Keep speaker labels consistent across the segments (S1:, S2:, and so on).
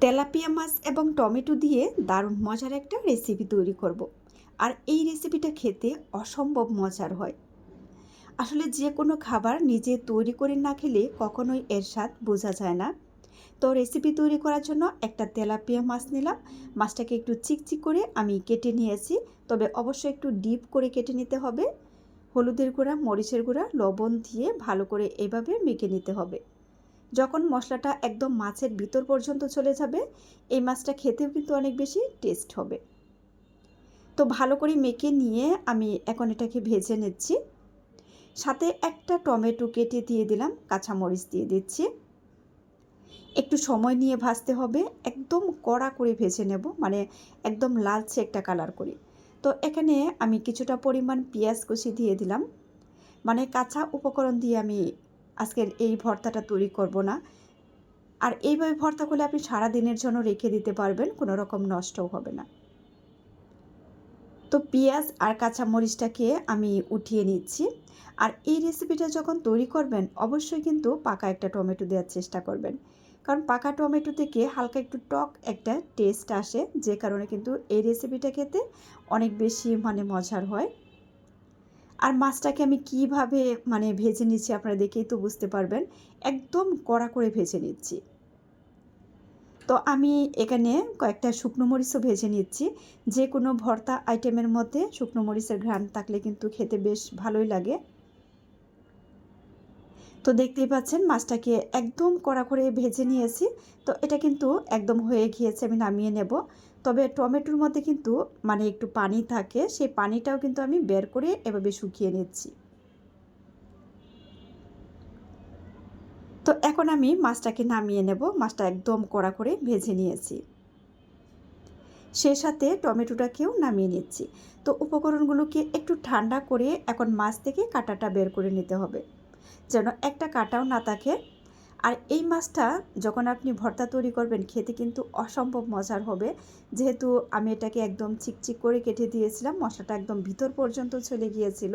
S1: Tilapia মাছ এবং tomato দিয়ে দারুণ মজার একটা রেসিপি তৈরি করব। আর এই রেসিপিটা খেতে অসম্ভব মজার হয়। আসলে যে কোনো খাবার নিজে তৈরি করে না খেলে কখনোই এর স্বাদ বোঝা যায় না। তো রেসিপি তৈরি করার জন্য একটা তেলাপিয়া মাছ নিলাম। মাছটাকে একটু চিকচিক করে আমি কেটে নিয়েছি। তবে অবশ্যই একটু ডিপ করে কেটে নিতে হবে। হলুদের গুঁড়া, মরিচের গুঁড়া, লবণ দিয়ে ভালো করে এভাবে মেখে নিতে হবে। যখন মশলাটা একদম মাছের ভিতর পর্যন্ত চলে যাবে, এই মাছটা খেতেও কিন্তু অনেক বেশি টেস্ট হবে। তো ভালো করে মেখে নিয়ে আমি এখন এটাকে ভেজে নিচ্ছি। সাথে একটা টমেটো কেটে দিয়ে দিলাম, কাঁচামরিচ দিয়ে দিচ্ছি। একটু সময় নিয়ে ভাজতে হবে, একদম কড়া করে ভেজে নেব মানে একদম লালচে একটা কালার করি। তো এখানে আমি কিছুটা পরিমাণ পেঁয়াজ কুচি দিয়ে দিলাম। মানে কাঁচা উপকরণ দিয়ে আমি আজকের এই ভর্তাটা তৈরি করব না। আর এইভাবে ভর্তা করলে আপনি সারা দিনের জন্য রেখে দিতে পারবেন, কোনো রকম নষ্টও হবে না। তো পেঁয়াজ আর কাঁচা মরিচটাকে আমি উঠিয়ে নিচ্ছি। আর এই রেসিপিটা যখন তৈরি করবেন, অবশ্যই কিন্তু পাকা একটা টমেটো দেওয়ার চেষ্টা করবেন। কারণ পাকা টমেটো থেকে হালকা একটু টক একটা টেস্ট আসে, যে কারণে কিন্তু এই রেসিপিটা খেতে অনেক বেশি মানে মজার হয়। আর মাছটাকে আমি কীভাবে মানে ভেজে নিচ্ছি আপনারা দেখেই তো বুঝতে পারবেন, একদম কড়া করে ভেজে নিচ্ছি। তো আমি এখানে কয়েকটা শুকনো মরিচও ভেজে নিচ্ছি। যে কোনো ভর্তা আইটেমের মধ্যে শুকনো মরিচের ঘ্রাণ থাকলে কিন্তু খেতে বেশ ভালোই লাগে। তো দেখতেই পাচ্ছেন মাছটাকে একদম কড়া করে ভেজে নিয়েছি। তো এটা কিন্তু একদম হয়ে গিয়েছে, আমি নামিয়ে নেব। তবে টমেটোর মধ্যে কিন্তু মানে একটু পানি থাকে, সেই পানিটাও কিন্তু আমি বের করে এভাবে শুকিয়ে নিচ্ছি। তো এখন আমি মাছটাকে নামিয়ে নেব, মাছটা একদম কড়া করে ভেজে নিয়েছি। সেই সাথে টমেটোটাকেও নামিয়ে নিচ্ছি। তো উপকরণগুলোকে একটু ঠান্ডা করে এখন মাছ থেকে কাঁটাটা বের করে নিতে হবে। যেন একটা কাটাও না থাকে আর এই মাছটা যখন আপনি ভর্তা তৈরি করবেন, খেতে কিন্তু অসম্ভব মজার হবে। যেহেতু আমি এটাকে একদম চিকচিক করে কেটে দিয়েছিলাম, মশলাটা একদম ভিতর পর্যন্ত চলে গিয়েছিল।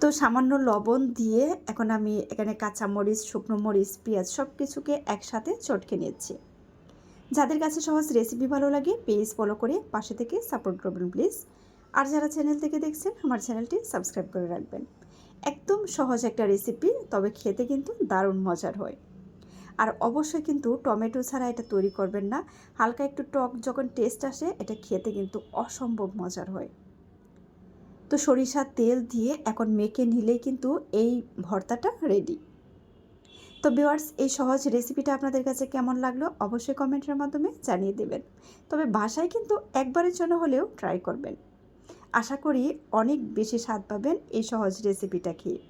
S1: তো সামান্য লবণ দিয়ে এখন আমি এখানে কাঁচামরিচ, শুকনো মরিচ, পেঁয়াজ সব কিছুকে একসাথে চটকে নিচ্ছি। যাদের কাছে সহজ রেসিপি ভালো লাগে পেজ ফলো করে পাশে থেকে সাপোর্ট করবেন প্লিজ আর যারা চ্যানেল থেকে দেখছেন, আমার চ্যানেলটি সাবস্ক্রাইব করে রাখবেন। একদম সহজ একটা রেসিপি তবে খেতে কিন্তু দারুণ মজার হয়। আর অবশ্যই কিন্তু টমেটো ছাড়া এটা তৈরি করবেন না। হালকা একটু টক যখন টেস্ট আসে, এটা খেতে কিন্তু অসম্ভব মজার হয়। তো সরিষার তেল দিয়ে এখন মেখে নিলেই কিন্তু এই ভর্তাটা রেডি তো বিওয়ার্স এই সহজ রেসিপিটা আপনাদের কাছে কেমন লাগল অবশ্যই কমেন্টের মাধ্যমে জানিয়ে দেবেন। তবে বাসায় কিন্তু একবারের জন্য হলেও ট্রাই করবেন। আশা করি অনেক বেশি স্বাদ পাবেন এই সহজ রেসিপিটা খেয়ে।